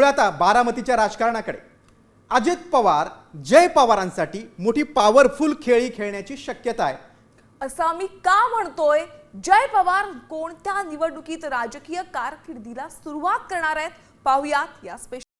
आता बारामतीच्या राजकारणाकडे. अजित पवार जय पवारांसाठी मोठी पॉवरफुल खेळी खेळण्याची शक्यता आहे. असं आम्ही का म्हणतोय? जय पवार कोणत्या निवडणुकीत राजकीय कारकिर्दीला सुरुवात करणार आहेत? पाहुयात या स्पेशल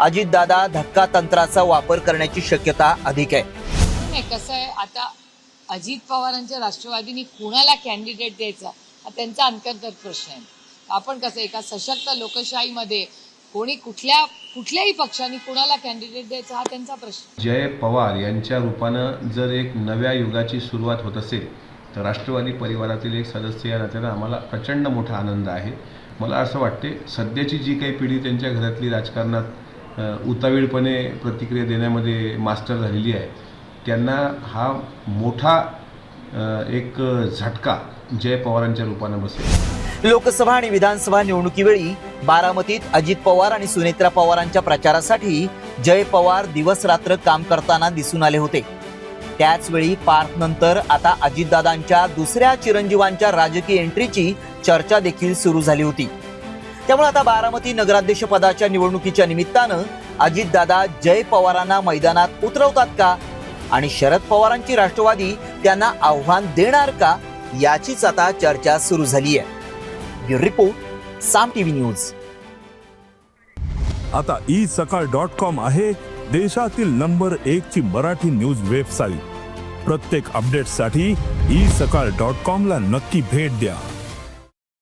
अजितदादा धक्का तंत्राचा वापर करण्याची शक्यता अधिक आहे. नाही कसं आहे आता अजित पवारांच्या राष्ट्रवादीनी कुणाला कॅन्डिडेट द्यायचा? हा त्यांचा अंतर्गत प्रश्न आहे. आपण कसं एका सशक्त लोकशाहीमध्ये कोणी कुठल्या कुठल्याही पक्षाने कुणाला कॅन्डिडेट द्यायचा हा त्यांचा प्रश्न जय पवार यांच्या रूपानं जर एक नव्या युगाची सुरुवात होत असेल तर राष्ट्रवादी परिवारातील एक सदस्य या नात्यानं आम्हाला प्रचंड मोठा आनंद आहे. मला असं वाटते सध्याची जी काही पिढी त्यांच्या घरातली राजकारणात उतावीळपणे प्रतिक्रिया देण्यामध्ये मास्टर झालेली आहे. त्यांना हा मोठा एक झटका जय पवारांच्या रूपानं बसेल. लोकसभा आणि विधानसभा निवडणुकीवेळी बारामतीत अजित पवार आणि सुनेत्रा पवारांच्या प्रचारासाठी जय पवार दिवस रात्र काम करताना दिसून आले होते. त्याचवेळी पार्थनंतर पार्थ नंतर आता अजितदादांच्या दुसऱ्या चिरंजीवांच्या राजकीय एंट्रीची चर्चा देखील सुरू झाली होती. त्यामुळे आता बारामती नगराध्यक्ष पदाच्या निवडणुकीच्या निमित्तानं अजितदादा जय पवारांना मैदानात उतरवतात का? आणि शरद पवारांची राष्ट्रवादी त्यांना आव्हान देणार का? याचीच आता चर्चा सुरू झाली आहे. Report Saam TV news. आता ई सकाळ डॉट कॉम आहे देशातील नंबर एक ची मराठी न्यूज वेबसाईट. प्रत्येक अपडेटसाठी ई सकाळ डॉट कॉम ला नक्की भेट द्या.